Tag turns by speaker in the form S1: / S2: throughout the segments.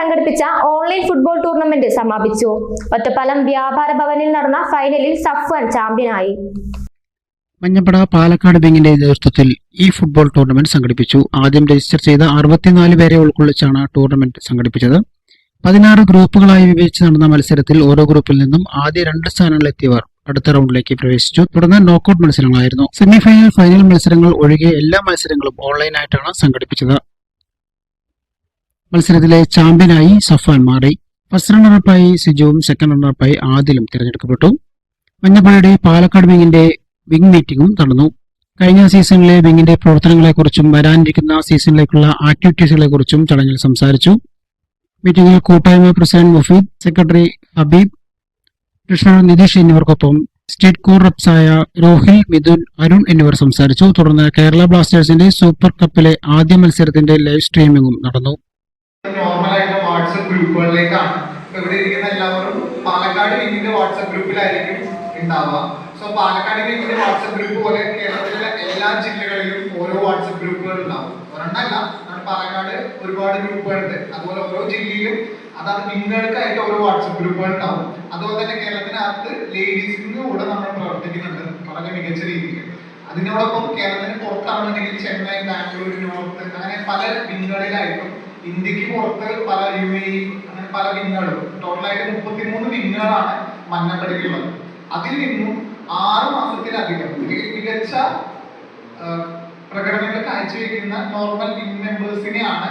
S1: സംഘടിപ്പിച്ച online football tournament സമാപിച്ചു. ഒറ്റപ്പാലം വ്യാപാര ഭവനിൽ നടന്ന ഫൈനലിൽ സഫ്വൻ ചാമ്പ്യനായി.
S2: മഞ്ഞപ്പട പാലക്കാട് വിങ്ങിന്റെ നേതൃത്വത്തിൽ ഈ ഫുട്ബോൾ ടൂർണമെന്റ് സംഘടിപ്പിച്ചു. ആദ്യം രജിസ്റ്റർ ചെയ്ത അറുപത്തിനാല് പേരെ ഉൾക്കൊള്ളിച്ചാണ് ടൂർണമെന്റ് സംഘടിപ്പിച്ചത്. പതിനാറ് ഗ്രൂപ്പുകളായി വിഭജിച്ച് നടന്ന മത്സരത്തിൽ ഓരോ ഗ്രൂപ്പിൽ നിന്നും ആദ്യ രണ്ട് സ്ഥാനങ്ങളിലെത്തിയവർ അടുത്ത റൗണ്ടിലേക്ക് പ്രവേശിച്ചു. തുടർന്ന് നോക്കൌട്ട് മത്സരങ്ങളായിരുന്നു. സെമിഫൈനൽ ഫൈനൽ മത്സരങ്ങൾ ഒഴികെ എല്ലാ മത്സരങ്ങളും ഓൺലൈനായിട്ടാണ് സംഘടിപ്പിച്ചത്. മത്സരത്തിലെ ചാമ്പ്യനായി സഫാൻ മാറി. ഫസ്റ്റ് റണ്ണറപ്പായി സിജുവും സെക്കൻഡ് റണ്ണറപ്പായി ആദിലും തിരഞ്ഞെടുക്കപ്പെട്ടു. മഞ്ഞപ്പുഴയുടെ പാലക്കാട് വിങ്ങിന്റെ വിങ് മീറ്റിംഗും നടന്നു. കഴിഞ്ഞ സീസണിലെ വിങ്ങിന്റെ പ്രവർത്തനങ്ങളെക്കുറിച്ചും വരാനിരിക്കുന്ന സീസണിലേക്കുള്ള ആക്ടിവിറ്റീസുകളെക്കുറിച്ചും ചടങ്ങിൽ സംസാരിച്ചു. മീറ്റിംഗിൽ കൂട്ടായ്മ president Mufeed secretary Habeeb treasurer Nitish എന്നിവർക്കൊപ്പം സ്റ്റേറ്റ് കോർ റെപ്സായ രോഹിൽ മിഥുൻ അരുൺ എന്നിവർ സംസാരിച്ചു. തുടർന്ന് കേരള ബ്ലാസ്റ്റേഴ്സിന്റെ സൂപ്പർ കപ്പിലെ ആദ്യ മത്സരത്തിന്റെ ലൈവ് സ്ട്രീമിംഗും നടന്നു.
S3: നോർമൽ ആയിട്ട് വാട്സപ്പ് ഗ്രൂപ്പുകളിലേക്കാണ്. ഇവിടെ ഇരിക്കുന്ന എല്ലാവരും പാലക്കാട് വിങ്ങിന്റെ വാട്സപ്പ് ഗ്രൂപ്പിലായിരിക്കും ഉണ്ടാവുക സോ പാലക്കാട് വിങ്ങിന്റെ വാട്സപ്പ് ഗ്രൂപ്പ് പോലെ കേരളത്തിലെ എല്ലാ ജില്ലകളിലും ഓരോ വാട്സപ്പ് ഗ്രൂപ്പുകൾ ഉണ്ടാവും ഒരെണ്ണമല്ല നമ്മുടെ പാലക്കാട് ഒരുപാട് ഗ്രൂപ്പുകളുണ്ട് അതുപോലെ ഓരോ ജില്ലയിലും അതാത് വിങ്ങുകൾക്കായിട്ട് ഓരോ വാട്സപ്പ് ഗ്രൂപ്പുകൾ ഉണ്ടാവും അതുപോലെ തന്നെ കേരളത്തിനകത്ത് ലേഡീസിനും കൂടെ നമ്മൾ പ്രവർത്തിക്കുന്നുണ്ട് വളരെ മികച്ച രീതിയിൽ അതിനോടൊപ്പം കേരളത്തിന് പുറത്താണെന്നുണ്ടെങ്കിൽ ചെന്നൈ ബാംഗ്ലൂർ നോർത്ത് അങ്ങനെ പല വിങ്ങുകളിലായിട്ടും ഇന്ത്യയ്ക്ക് പുറത്ത് പല യു എ അങ്ങനെ പല വിങ്ങുകളും ടോട്ടലായിട്ട് മുപ്പത്തിമൂന്ന് വിങ്ങുകളാണ് മഞ്ഞപ്പടിക്കുള്ളത് അതിൽ നിന്നും ആറ് മാസത്തിലധികം മികച്ച പ്രകടനങ്ങൾ കാഴ്ചവെക്കുന്ന നോർമൽ വിങ് മെമ്പേഴ്സിനെയാണ്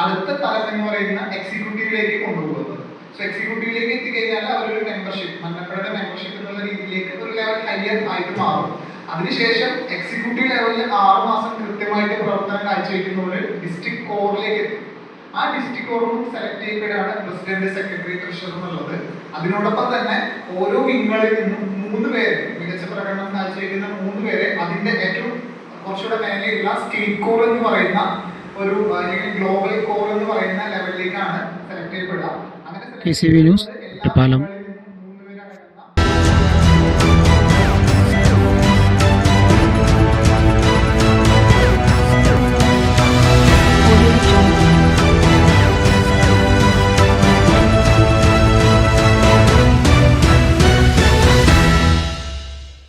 S3: അടുത്ത തലം എന്ന് പറയുന്ന എക്സിക്യൂട്ടീവിലേക്ക് കൊണ്ടുപോകുന്നത്. സോ എക്സിക്യൂട്ടീവിലേക്ക് എത്തിക്കഴിഞ്ഞാൽ അവരൊരു മെമ്പർഷിപ്പ് മഞ്ഞപ്പടയുടെ മെമ്പർഷിപ്പ് എന്നുള്ള രീതിയിലേക്ക് ഒരു ലെവൽ ഹയർ ആയിട്ട് മാറും. അതിനുശേഷം എക്സിക്യൂട്ടീവ് ലെവലിൽ ആറ് മാസം കൃത്യമായിട്ട് പ്രവർത്തനം കാഴ്ചവെക്കുന്നവർ ഡിസ്ട്രിക്ട് കോറിലേക്ക് എത്തും. ആ ഡിസ്ട്രിക്ട് കോറിൽ സെലക്ട് ചെയ്യപ്പെടുകയാണ് പ്രസിഡന്റ് സെക്രട്ടറി ട്രഷറർ എന്നുള്ളത്. അതിനോടൊപ്പം തന്നെ ഓരോ വിങ്ങുകളിൽ നിന്നും മൂന്ന് പേര് മികച്ച പ്രകടനം കാഴ്ചവെക്കുന്ന മൂന്ന് പേരെ അതിന്റെ ഏറ്റവും കുറച്ചുകൂടെ മേലെയുള്ള സ്റ്റേറ്റ് കോർ എന്ന് പറയുന്ന ഒരു അല്ലെങ്കിൽ ഗ്ലോബൽ കോർ എന്ന് പറയുന്ന ലെവലിലേക്കാണ് സെലക്ട് ചെയ്യപ്പെടുക. അങ്ങനെ